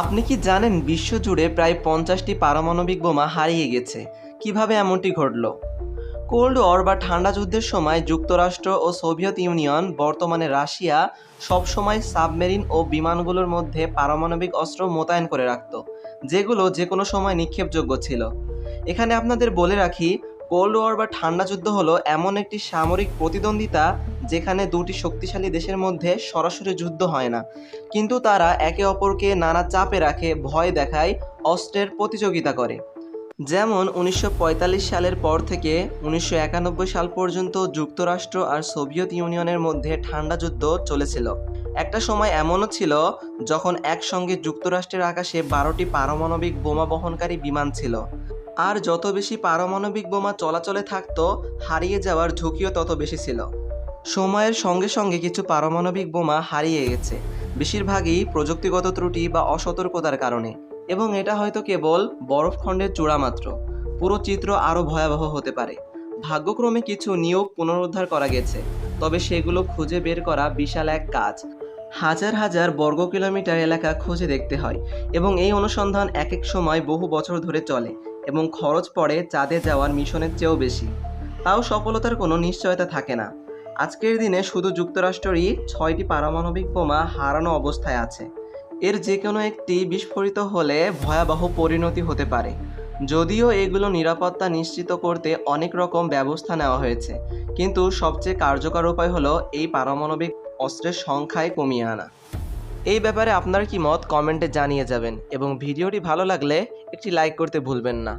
আপনি কি জানেন বিশ্বজুড়ে প্রায় পঞ্চাশটি পারমাণবিক বোমা হারিয়ে গেছে? কীভাবে এমনটি ঘটল? কোল্ড ওয়ার বা ঠান্ডা যুদ্ধের সময় যুক্তরাষ্ট্র ও সোভিয়েত ইউনিয়ন, বর্তমানে রাশিয়া, সবসময় সাবমেরিন ও বিমানগুলোর মধ্যে পারমাণবিক অস্ত্র মোতায়েন করে রাখত, যেগুলো যে কোনো সময় নিক্ষেপযোগ্য ছিল। এখানে আপনাদের বলে রাখি কোল্ড ওয়ার বা ঠান্ডা যুদ্ধ হলো এমন একটি সামরিক প্রতিদ্বন্দ্বিতা যেখানে দুটি শক্তিশালী দেশের মধ্যে সরাসরি যুদ্ধ হয় না। কিন্তু তারা একে অপরকে নানা চাপে রাখে, ভয় দেখায়, অস্ত্রের প্রতিযোগিতা করে। যেমন উনিশশো পঁয়তাল্লিশ সালের পর থেকে উনিশশো একানব্বই সাল পর্যন্ত যুক্তরাষ্ট্র আর সোভিয়েত ইউনিয়নের মধ্যে ঠান্ডা যুদ্ধ চলেছিল। একটা সময় এমনও ছিল যখন একসঙ্গে যুক্তরাষ্ট্রের আকাশে বারোটি পারমাণবিক বোমা বহনকারী বিমান ছিল। আর যত বেশি পারমাণবিক বোমা চলাচলে থাকত, হারিয়ে যাওয়ার ঝুঁকিও তত বেশি ছিল। সময়ের সঙ্গে সঙ্গে কিছু পারমাণবিক বোমা হারিয়ে গেছে, বেশিরভাগই প্রযুক্তিগত ত্রুটি বা অসতর্কতার কারণে। এবং এটা হয়তো কেবল বরফখণ্ডের চূড়া মাত্র। পুরো চিত্র আরও ভয়াবহ হতে পারে। ভাগ্যক্রমে কিছু নিয়োগ পুনরুদ্ধার করা গেছে, তবে সেগুলো খুঁজে বের করা বিশাল এক কাজ। হাজার হাজার বর্গ কিলোমিটার এলাকা খুঁজে দেখতে হয়, এবং এই অনুসন্ধান এক এক সময় বহু বছর ধরে চলে। এবং খরচ পড়ে চাঁদে যাওয়ার মিশনের চেয়েও বেশি। তাও সফলতার কোনো নিশ্চয়তা থাকে না। আজকের দিনে শুধু যুক্তরাষ্ট্রই ছয়টি পারমাণবিক বোমা হারানো অবস্থায় আছে। এর যে কোনো একটি বিস্ফোরিত হলে ভয়াবহ পরিণতি হতে পারে। যদিও এগুলো নিরাপত্তা নিশ্চিত করতে অনেক রকম ব্যবস্থা নেওয়া হয়েছে। কিন্তু সবচেয়ে কার্যকর উপায় হলো এই পারমাণবিক অস্ত্রের সংখ্যায় কমিয়ে আনা। এই ব্যাপারে আপনার কি মত কমেন্টে জানিয়ে যাবেন এবং ভিডিওটি ভালো লাগলে একটি লাইক করতে ভুলবেন না।